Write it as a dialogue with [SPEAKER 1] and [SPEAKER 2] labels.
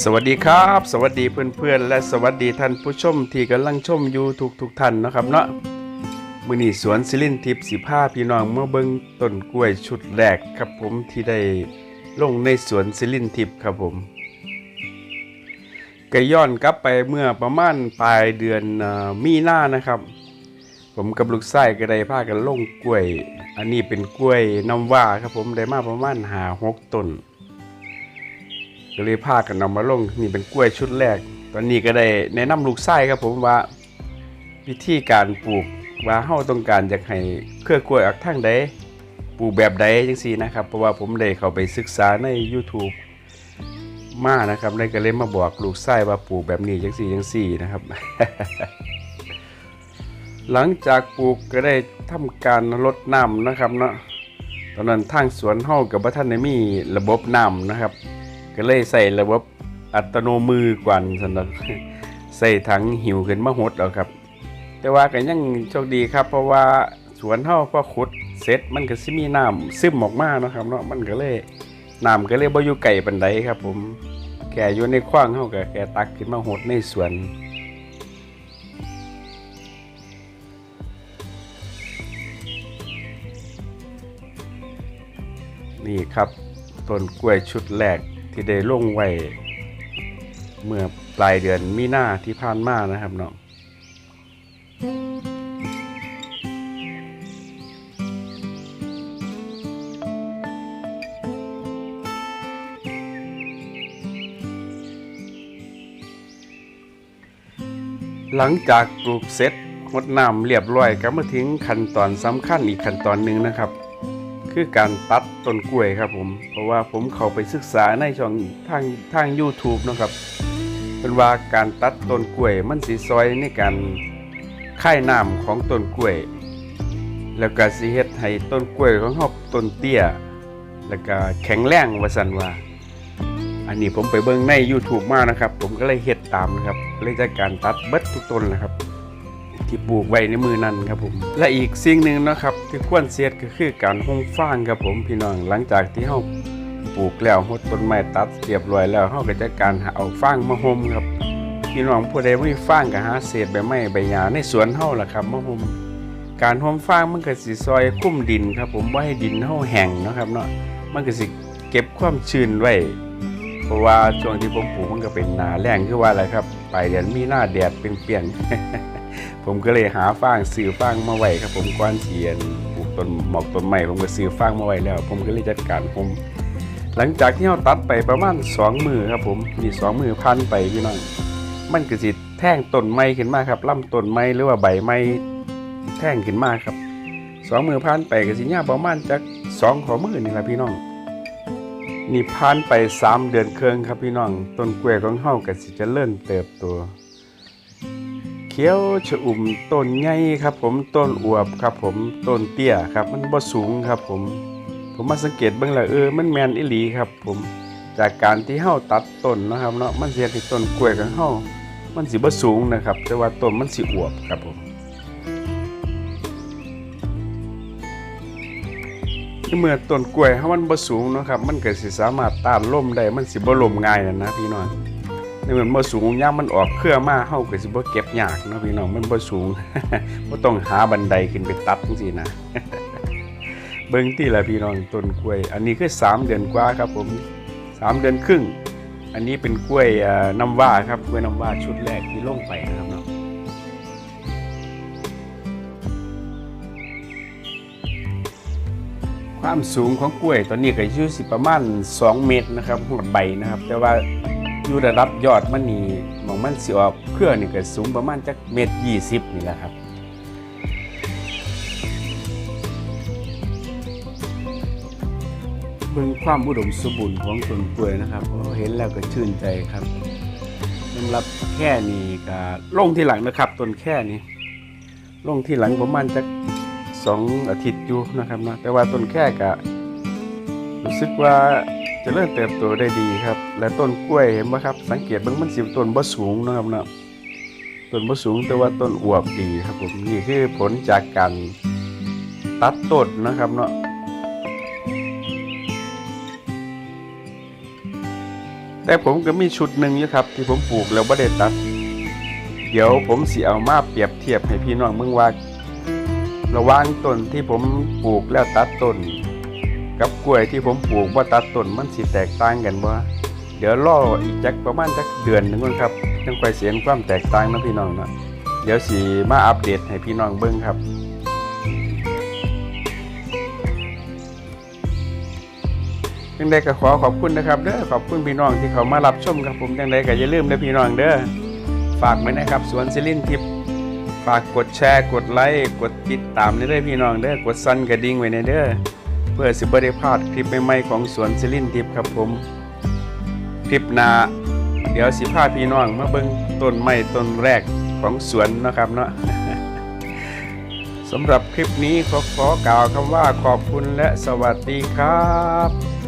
[SPEAKER 1] สวัสดีครับ สวัสดีเพื่อนๆ และสวัสดีท่านผู้ชมที่กำลังชมอยู่ทุกทุกๆท่านนะครับเนาะมือนี้สวนสิลินทิพย์สิผ้าพี่น้องเมื่อเบิ้งต้นกล้วยชุดแรกครับผมที่ได้ลงในสวนสิลินทิพย์ครับผมก็ย้อนกลับไปเมื่อประมาณปลายเดือนมีนานะครับ ผมกับลูกไส้ก็ได้พากันลงกล้วย อันนี้เป็นกล้วยน้ำว้าครับผมได้มาประมาณหาหกต้น ก็เลยพากันนำมาลงนี่เป็นกล้วยชุดแรก ตอนนี้ก็ได้แนะนำลูกไส้ครับผมว่าวิธีการปลูกว่าเฮาต้องการอยากให้เครือกล้วยออกทางใดปลูกแบบใดจังซี่นะครับ เพราะว่าผมได้เข้าไปศึกษาใน YouTube มานะครับได้ก็เลยมาบอกลูกไส้ว่าปลูกแบบนี้จังซี่จังซี่นะครับ หลังจากปลูกก็ได้ทำการรดน้ำนะครับเนาะตอนนั้นทางสวนเฮากับบ่ทันได้มีระบบน้ำนะครับ ก็เลยใส่ระบบอัตโนมือกวนสำหรับใส่ถังหิวขึ้นมาหดเอาครับ แต่ว่าก็ยังโชคดีครับ เพราะว่าสวนเฮาพอขุดเสร็จมันก็สิมีน้ำซึมออกมาเนาะครับเนาะมันก็เลยน้ำก็เลยบ่อยู่ไกลปานใดครับ ผมแกอยู่ในขว้างเฮาก็แกตักขึ้นมาหดในสวนนี่ครับต้นกล้วยชุดแรก ที่ได้ลงไว้เมื่อปลายเดือนมีนาที่ผ่านมานะครับเนาะหลังจากปลูกเสร็จรดน้ำเรียบร้อยก็มาถึงขั้นตอนสำคัญอีกขั้นตอนหนึ่งนะครับ คือการตัดต้นกล้วยครับผม เพราะว่าผมเข้าไปศึกษาในช่องทางทาง YouTube นะครับเป็นว่าการตัดต้นกล้วยมันสิซอยในการค่ายน้ำของต้นกล้วย แล้วก็สิเฮ็ดให้ต้นกล้วยของเฮาต้นเตี้ย แล้วก็แข็งแรงว่าซั่นว่า อันนี้ผมไปเบิ่งใน YouTube มานะครับ ผมก็เลยเฮ็ดตามนะครับเลยจัดการตัดเบิดทุกต้นนะครับ ที่ปลูกไว้ในมือนั้นครับผม และอีกสิ่งหนึ่งนะครับที่ควรเสียดก็คือการห่มฟางครับผมพี่น้องหลังจากที่เฮาปลูกแล้วหดต้นไม้ตัดเรียบร้อยแล้วเฮาก็จัดการเอาฟางมาห่มครับพี่น้องผู้ใดบ่มีฟางก็หาเศษใบไม้ใบหญ้าในสวนเฮาล่ะครับมาห่มการห่มฟางมันก็สิซอยคุ้มดินครับ ผมบ่ให้ดินเฮาแห้งนะครับเนาะมันก็สิเก็บความชื้นไว้เพราะว่าช่วงที่ผมปลูกมันก็เป็นหนาแรงคือว่าอะไรครับปลายเดือนมีหน้าแดดเปรียงๆ ผมก็เลยหาฟางซื้อฟางมาไว้ครับ ผมกวานเทียนปลูกต้นหมอกต้นใหม่ผมก็ซื้อฟางมาไว้แล้ว ผมก็เลยจัดการผมหลังจากที่เราตัดไปประมาณสองมือครับผมนี่สองมือพันไปพี่น้องมันก็สิแท่งต้นไม้ขึ้นมาครับลำต้นไม้หรือว่าใบไม้แท่งขึ้นมาครับสองมือพันไปก็สิยาประมาณจากสองขอมือนี่แหละพี่น้องนี่ผ่านไปสามเดือนเครื่องครับพี่น้องต้นกล้วยของเฮาก็สิจะเริ่มเติบโต เขียวชะอุ่มต้นใหญ่ครับผมต้นอวบครับผมต้นเตี้ยครับ มันบ่สูงครับผม ผมมาสังเกตเบิ่งแล้วเออมันแมนอีหลีครับผมจากการที่เฮาตัดต้นนะครับเนาะมันเสียที่ต้นกล้วยของเฮามันสิบ่สูงนะครับ แต่ว่าต้นมันสิอวบครับผมเมื่อต้นกล้วยเฮามันบ่สูงนะครับ มันก็สิสามารถต้านลมได้มันสิบ่ลมง่ายนั่นะพี่น้อง นเมื่อมันบ่สูงยามมันออกเครือมาเฮาก็สิบ่เก็บยากเนาะพี่น้องมันบ่สูงบ่ต้องหาบันไดขึ้นไปตัดจังซี่นะเบิ่งติล่ะพี่น้องต้นกล้วย อันนี้คือสามเดือนกว่าครับผมสามเดือนครึ่ง อันนี้เป็นกล้วยน้ำว้าครับกล้วยน้ำว้าชุดแรกที่ลงไปนะครับเนาะความสูงของกล้วยตอนนี้ก็อยู่สิประมาณ 2 เมตรนะครับหัวใบนะครับ แต่ว่า อยู่ระดับยอดมันนี่มองมันสิออกเครื่อนี่ก็สูงประมาณจักเมตร20นี่แหละครับเบิ่งความอุดมสมบูรณ์ของต้นกล้วยนะครับเห็นแล้วก็ชื่นใจครับสำหรับแค่นี้ก็ลงที่หลังนะครับต้นแค่นี้ลงที่หลังประมาณจักสองอาทิตย์อยู่นะครับนะแต่ว่าต้นแค่กะรู้สึกว่า จะเริ่มเติบโตได้ดีครับ และต้นกล้วยเห็นไหมครับ สังเกตบางมันสิต้นบ่สูงนะครับเนาะต้นบ่สูงแต่ว่าต้นอวบดีครับผมนี่คือผลจากการตัดต้นนะครับเนาะแต่ผมก็มีชุดหนึ่งอยู่ครับ ที่ผมปลูกแล้วบ่ได้ตัด เดี๋ยวผมสิเอามาเปรียบเทียบให้พี่น้องมึงว่า ระหว่างต้นที่ผมปลูกแล้วตัดต้น กับกล้วยที่ผมปลูกว่าตัดต้นมันสิแตกต่างกันบ่เดี๋ยวรออีกจักประมาณจักเดือนหนึงก่อนครับจังไปเสียงความแตกต่างนะพี่น้องเนาะเดี๋ยวสิมาอัปเดตให้พี่น้องเบิ่งครับจังใดก็ขอขอบคุณนะครับเด้อขอบคุณพี่น้องที่เขามารับชมครับผมจังใดก็อย่าลืมนะพี่น้องเด้อฝากไว้นะครับสวนซิลินทิพย์ฝากกดแชร์กดไลค์กดติดตามในเด้อพี่น้องเด้อกดสั่นกระดิ่งไว้ในเด้อ เพื่อสิบ่ได้พลาดคลิปใหม่ๆของสวนซิลินทิพย์ครับผมคลิปหน้าเดี๋ยวสิพาพี่น้องมาเบิ้งต้นไม้ต้นแรกของสวนนะครับเนาะสำหรับคลิปนี้ขอขอกล่าวคำว่าขอบคุณและสวัสดีครับ